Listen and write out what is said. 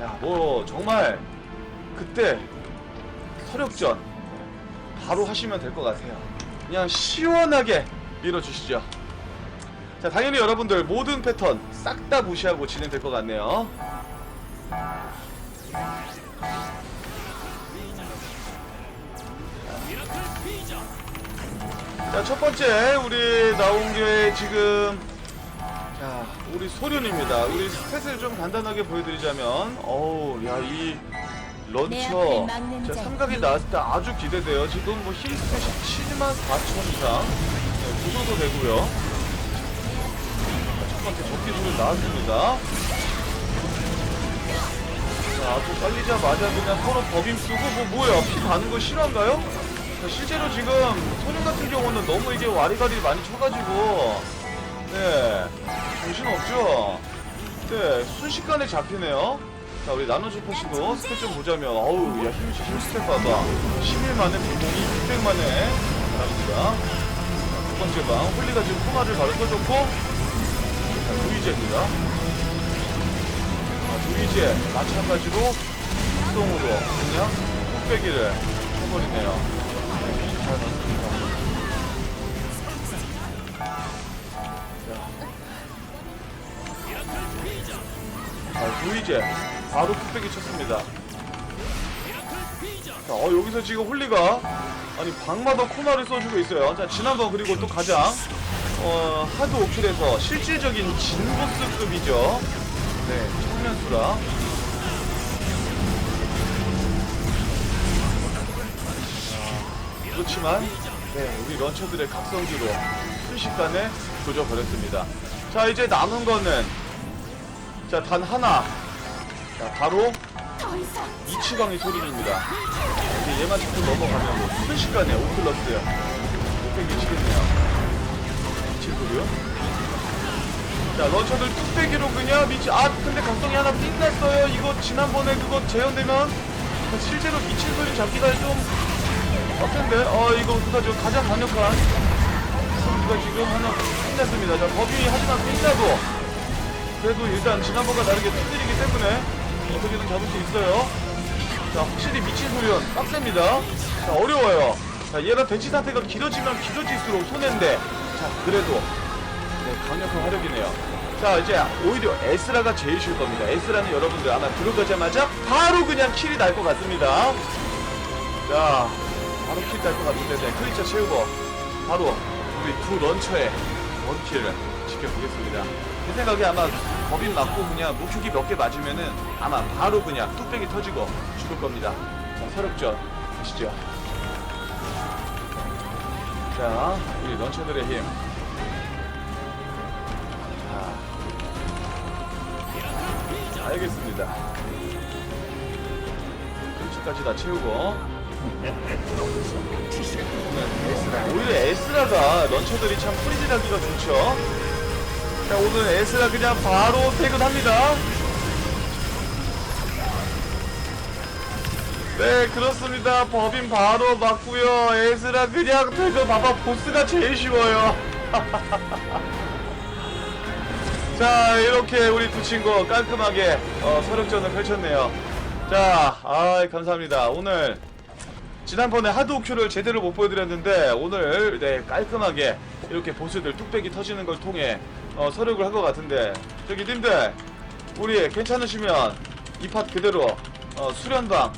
야, 뭐 정말 그때 서력전 바로 하시면 될 것 같아요. 그냥 시원하게 밀어주시죠. 자, 당연히 여러분들 모든 패턴 싹 다 무시하고 진행될 것 같네요. 자, 첫 번째 우리 나온 게 지금 자, 우리 소련입니다. 우리 스탯을 좀 간단하게 보여드리자면, 어우, 야, 이내 런처, 자, 자. 삼각이 나왔을 때 아주 기대돼요. 지금 뭐 힐 스탯이 7만 4천 이상, 네, 그 정도 되고요. 자, 첫 번째 적기술을 나왔습니다. 자, 또 깔리자마자 그냥 서로 법임 쓰고, 뭐, 뭐야, 피 가는 거 실화인가요? 자, 실제로 지금 소년 같은 경우는 너무 이게 와리가리 많이 쳐가지고, 네, 정신 없죠? 네, 순식간에 잡히네요. 자, 우리 나노주퍼씨도 스탯 좀 보자면, 어우, 야, 힘, 힘 스탯 봐봐. 11 만에 분봉이 600 만에 나갑니다. 자, 두 번째 방, 홀리가 지금 코마를 바로 써줬고, 자, 루이제입니다. 자, 루이제, 마찬가지로 수동으로 그냥 뚝배기를 쳐버리네요. 네, 잘 넣습니다. 자, 루이제 바로 뚝배기 쳤습니다. 자, 어, 여기서 지금 홀리가 아니 방마다 코마를 써주고 있어요. 자, 지난번 그리고 또 가장 어, 하드 오킬에서 실질적인 진보스급이죠. 네, 청년수라. 자, 그렇지만 네, 우리 런처들의 각성기로 순식간에 조져버렸습니다. 자, 이제 남은 거는 자, 단 하나. 자, 바로 이치광의 소린입니다. 이제 얘만 자꾸 넘어가면 뭐 순식간에 오클러스요. 뚝배기 치겠네요. 이치소리요? 자, 런처들 뚝배기로 그냥 미치, 아, 근데 각성이 하나 삥났어요. 이거 지난번에 그거 재현되면 자, 실제로 미친 소리 잡기가 좀 빡센데? 어, 이거 어떡하죠? 가장 강력한 소리가 지금 하나 삥났습니다. 자, 법이 하지만 삥나도 그래도 일단 지난번과 다르게 투들이기 때문에 어떻게든 잡을 수 있어요. 자, 확실히 미친 소리는 빡셉니다. 자, 어려워요. 자, 얘가 대치 상태가 길어지면 길어질수록 손해인데, 자, 그래도, 네, 강력한 화력이네요. 자, 이제 오히려 에스라가 제일 쉬울 겁니다. 에스라는 여러분들 아마 들어가자마자 바로 그냥 킬이 날 것 같습니다. 자, 바로 킬 날 것 같은데, 네, 클리처 채우고, 바로 우리 두 런처의 원킬을 지켜보겠습니다. 제 생각에 아마 법인 맞고 그냥 목축이 몇 개 맞으면은 아마 바로 그냥 뚝배기 터지고 죽을 겁니다. 자, 서력전 가시죠. 자, 우리 런처들의 힘. 자, 알겠습니다. 클리처까지 다 채우고. 오히려 에스라가 런처들이 참 프리즈하기가 좋죠. 자, 오늘 에스라 그냥 바로 퇴근합니다. 네, 그렇습니다. 법인 바로 맞고요. 에스라 그냥 퇴근. 봐봐, 보스가 제일 쉬워요. 자, 이렇게 우리 두 친구 깔끔하게 어, 서력전을 펼쳤네요. 자, 아, 감사합니다. 오늘 지난번에 하드 오큐를 제대로 못 보여드렸는데 오늘 네 깔끔하게 이렇게 보스들 뚝배기 터지는 걸 통해 어, 서력을 한 것 같은데. 저기 님들 우리 괜찮으시면 이 팟 그대로 어, 수련방